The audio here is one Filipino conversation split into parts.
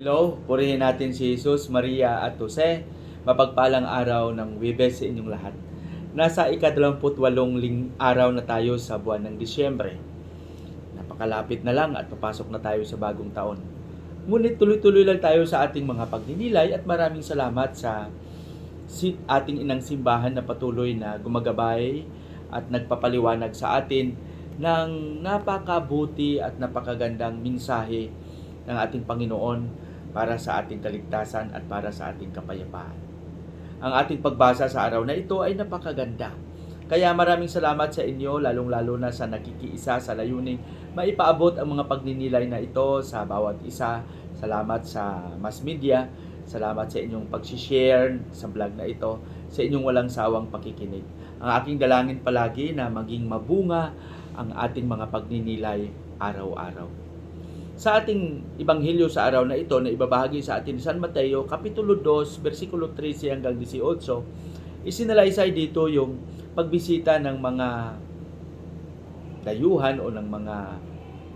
Hello, purihin natin si Jesus, Maria at Jose. Mapagpalang araw ng Webes sa inyong lahat. Nasa ikadalawamputwalong ling araw na tayo sa buwan ng Disyembre. Napakalapit na lang at papasok na tayo sa bagong taon. Ngunit tuloy-tuloy lang tayo sa ating mga pagninilay at maraming salamat sa ating inang simbahan na patuloy na gumagabay at nagpapaliwanag sa atin ng napakabuti at napakagandang minsahe ng ating Panginoon para sa ating kaligtasan at para sa ating kapayapaan. Ang ating pagbasa sa araw na ito ay napakaganda. Kaya maraming salamat sa inyo, lalong-lalo na sa nakikiisa sa layuning maipaabot ang mga pagninilay na ito sa bawat isa. Salamat sa mass media, salamat sa inyong pag-share sa vlog na ito, sa inyong walang sawang pakikinig. Ang aking dalangin palagi na maging mabunga ang ating mga pagninilay araw-araw. Sa ating Ibanghilyo sa araw na ito na ibabahagi sa atin San Mateo, Kapitulo 2, versikulo 13 hanggang 18, isinalaysay dito yung pagbisita ng mga dayuhan o ng mga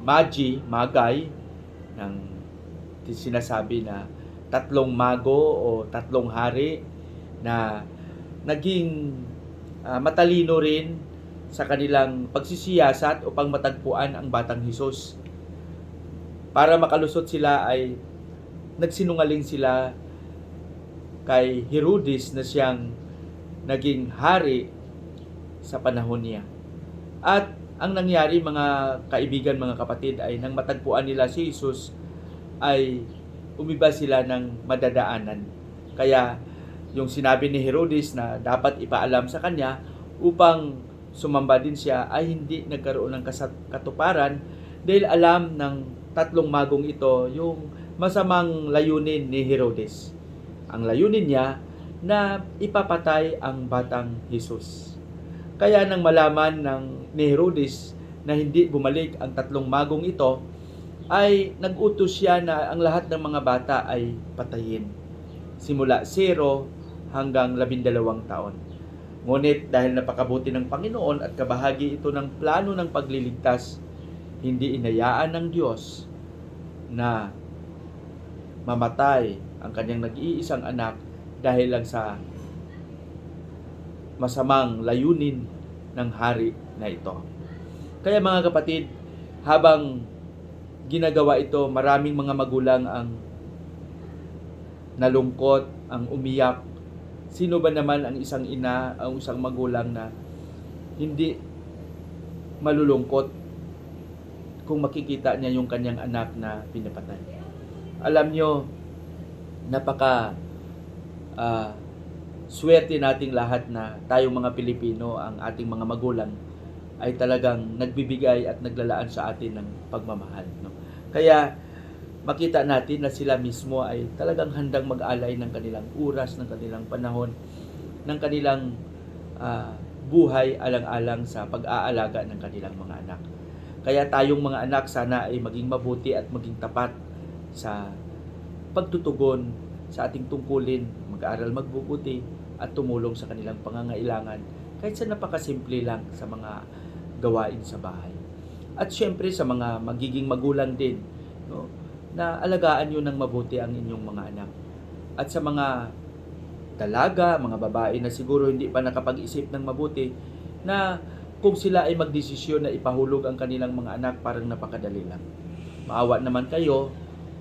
magi, magay, ng sinasabi na tatlong mago o tatlong hari na naging ah, matalino rin sa kanilang pagsisiyasat upang matagpuan ang batang Hesus para makalusot sila ay nagsinungaling sila kay Herodes na siyang naging hari sa panahon niya. At ang nangyari mga kaibigan, mga kapatid ay nang matagpuan nila si Jesus ay umiba sila ng madadaanan. Kaya yung sinabi ni Herodes na dapat ipaalam sa kanya upang sumamba din siya ay hindi nagkaroon ng katuparan dahil alam ng tatlong magong ito yung masamang layunin ni Herodes. Ang layunin niya na ipapatay ang batang Jesus. Kaya nang malaman ng ni Herodes na hindi bumalik ang tatlong magong ito, ay nag-utos siya na ang lahat ng mga bata ay patayin. Simula 0 hanggang 12 taon. Ngunit dahil napakabuti ng Panginoon at kabahagi ito ng plano ng pagliligtas hindi inayaan ng Diyos na mamatay ang kanyang nag-iisang anak dahil lang sa masamang layunin ng hari na ito. Kaya mga kapatid, habang ginagawa ito, maraming mga magulang ang nalungkot, ang umiyak. Sino ba naman ang isang ina, ang isang magulang na hindi malulungkot kung makikita niya yung kanyang anak na pinapatay. Alam nyo, napaka ah, swerte nating lahat na tayong mga Pilipino, ang ating mga magulang, ay talagang nagbibigay at naglalaan sa atin ng pagmamahal. No? Kaya makita natin na sila mismo ay talagang handang mag-alay ng kanilang oras, ng kanilang panahon, ng kanilang ah, buhay alang-alang sa pag-aalaga ng kanilang mga anak. Kaya tayong mga anak sana ay maging mabuti at maging tapat sa pagtutugon sa ating tungkulin, mag-aaral magbubuti at tumulong sa kanilang pangangailangan kahit sa napakasimple lang sa mga gawain sa bahay. At syempre sa mga magiging magulang din, no, na alagaan nyo ng mabuti ang inyong mga anak. At sa mga dalaga, mga babae na siguro hindi pa nakapag-isip ng mabuti, na kung sila ay magdesisyon na ipahulog ang kanilang mga anak, parang napakadali lang. Maawa naman kayo,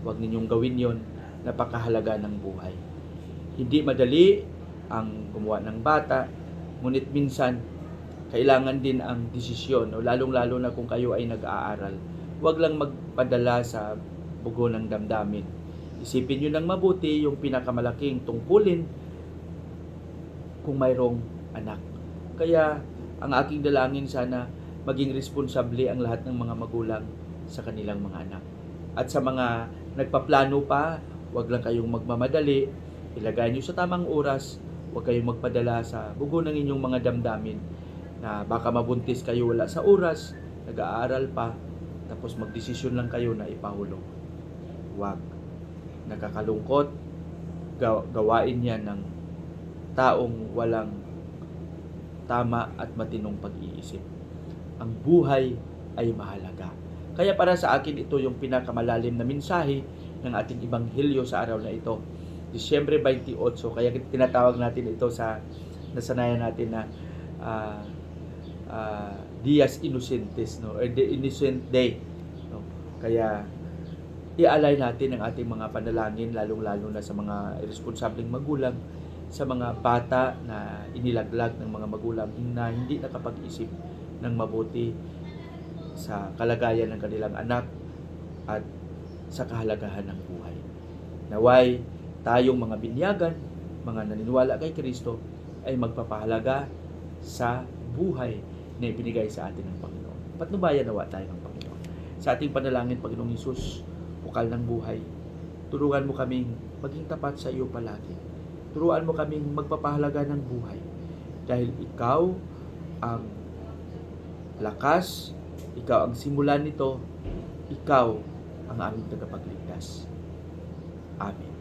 huwag ninyong gawin yon napakahalaga ng buhay. Hindi madali ang gumawa ng bata, ngunit minsan, kailangan din ang desisyon, no? lalong-lalo na kung kayo ay nag-aaral. Huwag lang magpadala sa bugo ng damdamin. Isipin nyo ng mabuti yung pinakamalaking tungkulin kung mayroong anak. Kaya ang aking dalangin sana maging responsable ang lahat ng mga magulang sa kanilang mga anak. At sa mga nagpaplano pa, huwag lang kayong magmamadali, ilagay nyo sa tamang oras, huwag kayong magpadala sa bugo ng inyong mga damdamin na baka mabuntis kayo wala sa oras, nag-aaral pa, tapos magdesisyon lang kayo na ipahulog. Huwag. Nakakalungkot, gaw- gawain yan ng taong walang tama at matinong pag-iisip. Ang buhay ay mahalaga. Kaya para sa akin ito yung pinakamalalim na mensahe ng ating Ebanghelyo sa araw na ito. Disyembre 28, kaya tinatawag natin ito sa nasanayan natin na ah, ah, Dias Innocentes, no? or the Innocent Day. No? Kaya ialay natin ang ating mga panalangin, lalong-lalo na sa mga irresponsableng magulang, sa mga bata na inilaglag ng mga magulang na hindi nakapag-isip ng mabuti sa kalagayan ng kanilang anak at sa kahalagahan ng buhay. Naway, tayong mga binyagan, mga naniniwala kay Kristo, ay magpapahalaga sa buhay na ibinigay sa atin ng Panginoon. Patnubayan nawa tayo ng Panginoon. Sa ating panalangin, Panginoong Isus, bukal ng buhay, turuan mo kaming maging tapat sa iyo palagi. Turuan mo kaming magpapahalaga ng buhay. Dahil ikaw ang lakas, ikaw ang simulan nito, ikaw ang aming tagapagligtas. Amen.